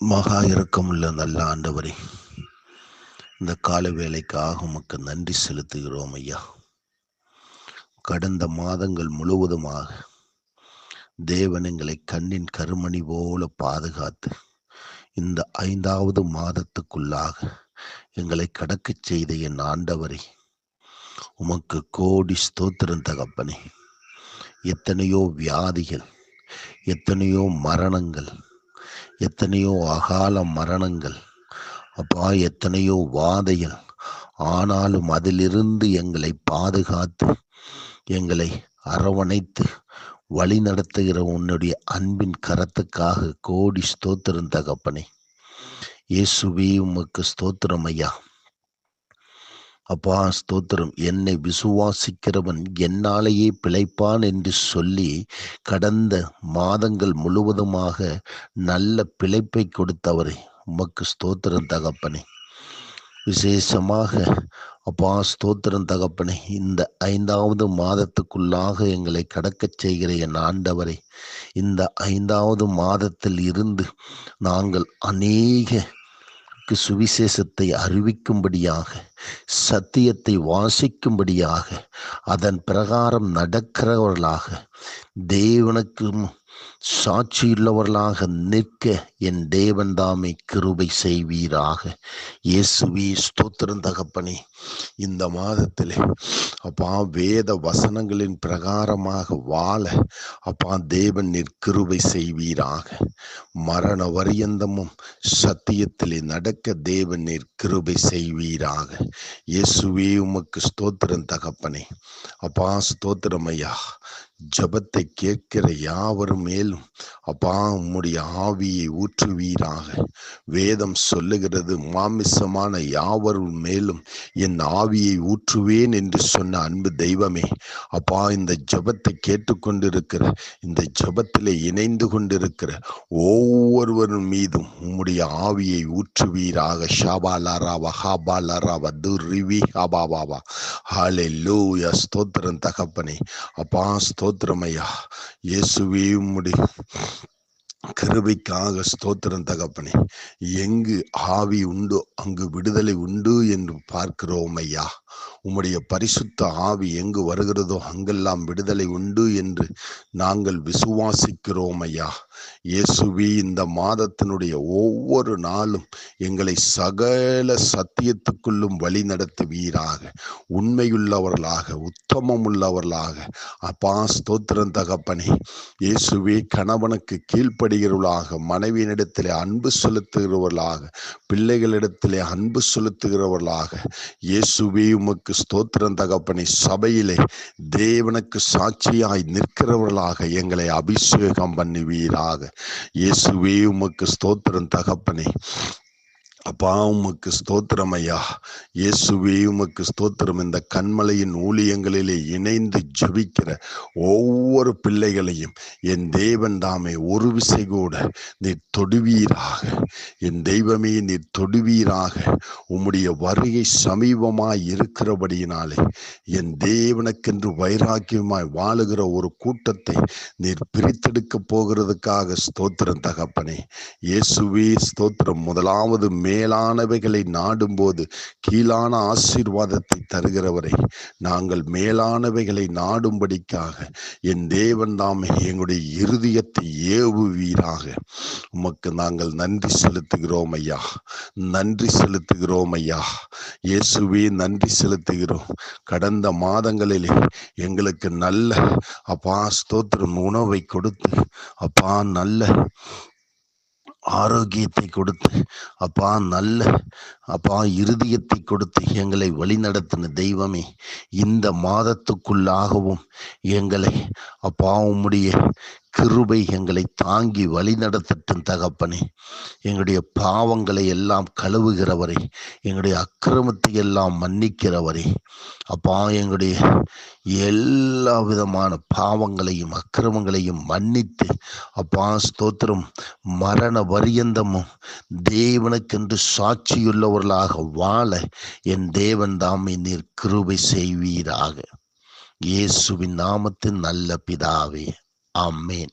மகா இறக்கமுள்ள நல்ல ஆண்டவரே இந்த கால வேலைக்காக உமக்கு நன்றி செலுத்துகிறோம் ஐயா. கடந்த மாதங்கள் முழுவதுமாக தேவன் எங்களை கண்ணின் கருமணி போல பாதுகாத்து இந்த ஐந்தாவது மாதத்துக்குள்ளாக எங்களை கடக்கச் செய்த என் ஆண்டவரே உமக்கு கோடி ஸ்தோத்திரம் தகப்பனே. எத்தனையோ வியாதிகள் எத்தனையோ மரணங்கள் எத்தனையோ அகால மரணங்கள். அப்பா எத்தனையோ வாதைகள். ஆனாலும் அதிலிருந்து எங்களை பாதுகாத்து எங்களை அரவணைத்து வழி நடத்துகிற உன்னுடைய அன்பின் கரத்துக்காக கோடி ஸ்தோத்திரம் தகப்பனே. இயேசுவே உமக்கு ஸ்தோத்திரம் ஐயா. அப்பா ஸ்தோத்திரம். என்னை விசுவாசிக்கிறவன் என்னாலேயே பிழைப்பான் என்று சொல்லி கடந்த மாதங்கள் முழுவதுமாக நல்ல பிழைப்பை கொடுத்தவரை. உமக்கு ஸ்தோத்திரம் தகப்பனே. விசேஷமாக அப்பா ஸ்தோத்திரம் தகப்பனே. இந்த ஐந்தாவது மாதத்துக்குள்ளாக எங்களை கடக்கச் செய்கிற என் ஆண்டவரை. இந்த ஐந்தாவது மாதத்தில் இருந்து நாங்கள் அநேக சுவிசேஷத்தை அறிவிக்கும்படியாக சத்தியத்தை வாசிக்கும்படியாக அதன் பிரகாரம் நடக்கிறவர்களாக தேவனுக்கும் சாட்சியுள்ளவர்களாக நிற்க என் தேவன் தாமை கிருபை செய்வீராக. இயேசுவி ஸ்தோத்திரம் தகப்பனே. இந்த மாதத்திலே அப்பா வேத வசனங்களின் பிரகாரமாக வாழ அப்பா தேவன் நிற்கிருபை செய்வீராக. மரண வரியந்தமும் சத்தியத்திலே நடக்க தேவன் நிற்கிருபை செய்வீராக. இயேசுவே உமக்கு ஸ்தோத்திரம் தகப்பனே. அப்பா ஸ்தோத்திரம் ஐயா. ஜபத்தை கேட்கிற யாவரும் மேலும் அப்பா உம்முடைய ஆவியை ஊற்றுவீராக வேதம் சொல்லுகிறது மாமிசமான யாவருள் மேலும் என் ஆவியை ஊற்றுவேன் என்று சொன்ன அன்பு தெய்வமே. அப்பா இந்த ஜபத்தை கேட்டுக்கொண்டிருக்கிற இந்த ஜபத்திலே இணைந்து கொண்டிருக்கிற ஒவ்வொருவரும் மீதும் உம்முடைய ஆவியை ஊற்றுவீராக. ஷாபாலாராவா ஹாபாலாராவா துர்ரிவி ஹாபாபாவா ஹாலே லூயா ஸ்தோத்திரம் தகப்பனே. அப்பா ஸ்தோத்திரமையா இயேசுவே உம்முடைய கருவைக்காக ஸ்தோத்திரம் தகப்பனே. எங்கு ஆவி உண்டோ அங்கு விடுதலை உண்டு என்று பார்க்கிறோம் ஐயா. உம்முடைய பரிசுத்த ஆவி எங்கு வருகிறதோ அங்கெல்லாம் விடுதலை உண்டு என்று நாங்கள் விசுவாசிக்கிறோம் ஐயா. இயேசுவி இந்த மாதத்தினுடைய ஒவ்வொரு நாளும் எங்களை சகல சத்தியத்துக்குள்ளும் வழி நடத்துவீராக. உண்மையுள்ளவர்களாக உத்தமம் உள்ளவர்களாக அப்பா ஸ்தோத்திரம் தகப்பனே. இயேசுவே கணவனுக்கு கீழ்ப்படுகிறவர்களாக மனைவியினிடத்திலே அன்பு செலுத்துகிறவர்களாக பிள்ளைகளிடத்திலே அன்பு செலுத்துகிறவர்களாக. இயேசுவே உமக்கு ஸ்தோத்திரம் தகப்பனை. சபையிலே தேவனுக்கு சாட்சியாய் நிற்கிறவர்களாக எங்களை அபிஷேகம் பண்ணுவீராக. இயேசுவே உமக்கு ஸ்தோத்திரம் தகப்பனை. அப்பா உமக்கு ஸ்தோத்திரம் ஐயா. இயேசுவே உமக்கு ஸ்தோத்திரம். இந்த கண்மலையின் ஊழியங்களிலே இணைந்து ஜபிக்கிற ஒவ்வொரு பிள்ளைகளையும் என் தேவன் தாமே ஒரு விசை கூட நீர் தொடுவீராக. என் தெய்வமே நீர் தொடுவீராக. உம்முடைய வருகை சமீபமாய் இருக்கிறபடியினாலே என் தேவனுக்கென்று வைராக்கியமாய் வாழுகிற ஒரு கூட்டத்தை நீர் பிரித்தெடுக்க போகிறதுக்காக ஸ்தோத்திரம் தகப்பனே. இயேசுவே ஸ்தோத்திரம். முதலாவது மே மேலானவைகளை நாடும்போது கீழான ஆசீர்வாதத்தை தருகிறவரை நாங்கள் மேலானவைகளை நாடும்படிக்காக என் தேவன் தாமே எங்களுடைய இருதயத்தை ஏவுவீராக. உமக்கு நாங்கள் நன்றி செலுத்துகிறோம் ஐயா. நன்றி செலுத்துகிறோம் ஐயா. இயேசுவே நன்றி செலுத்துகிறோம். கடந்த மாதங்களிலே எங்களுக்கு நல்ல அப்பா ஸ்தோத்திரம் உணவை கொடுத்து அப்பா நல்ல ஆரோக்கியத்தை கொடுத்து அப்பா நல்ல அப்பா இருதயத்தை கொடுத்து எங்களை வழிநடத்தின தெய்வமே இந்த மாதத்துக்குள்ளாகவும் எங்களை அப்பா உம்முடைய கிருபை எங்களை தாங்கி வழிநடத்தட்டும் தகப்பனே. எங்களுடைய பாவங்களை எல்லாம் கழுவுகிறவரே. எங்களுடைய அக்கிரமத்தை எல்லாம் மன்னிக்கிறவரே. அப்பா எங்களுடைய எல்லா விதமான பாவங்களையும் அக்கிரமங்களையும் மன்னித்து அப்பா ஸ்தோத்திரம் மரண வரியந்தமும் தேவனுக்கென்று சாட்சியுள்ளவர்களாக வாழ என் தேவன் தாமை நீர் கிருபை செய்வீராக. இயேசுவின் நாமத்தின் நல்ல பிதாவே. Um, Amen